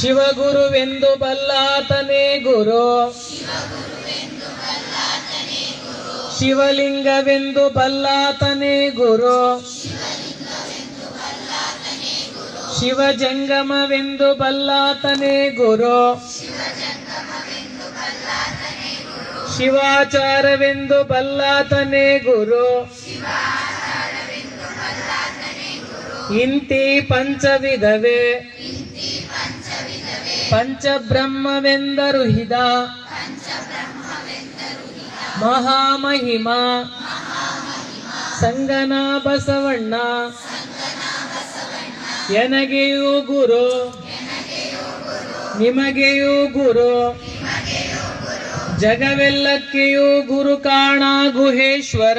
ಶಿವಗುರುವೆಂದು ಬಲ್ಲಾತನೇ ಗುರು. ಶಿವಲಿಂಗವೆಂದು ಬಲ್ಲಾತನೇ ಗುರು. ಶಿವಜಂಗಮವೆಂದು ಬಲ್ಲಾತನೇ ಗುರು. ಶಿವಾಚಾರವೆಂದು ಬಲ್ಲಾತನೇ ಗುರು. ಇಂತಿ ಪಂಚವಿಧವೇ. ಪಂಚಬ್ರಹ್ಮವೆಂದರು ಹಿದ. ಮಹಾಮಹಿಮ. ಸಂಗನ ಬಸವಣ್ಣ ಎನಗೆಯೂ ಗುರು. ನಿಮಗೆಯೂ ಗುರು. ಜಗವೆಲ್ಲಕ್ಕೆಯೂ ಗುರು ಕಾಣ ಗುಹೇಶ್ವರ.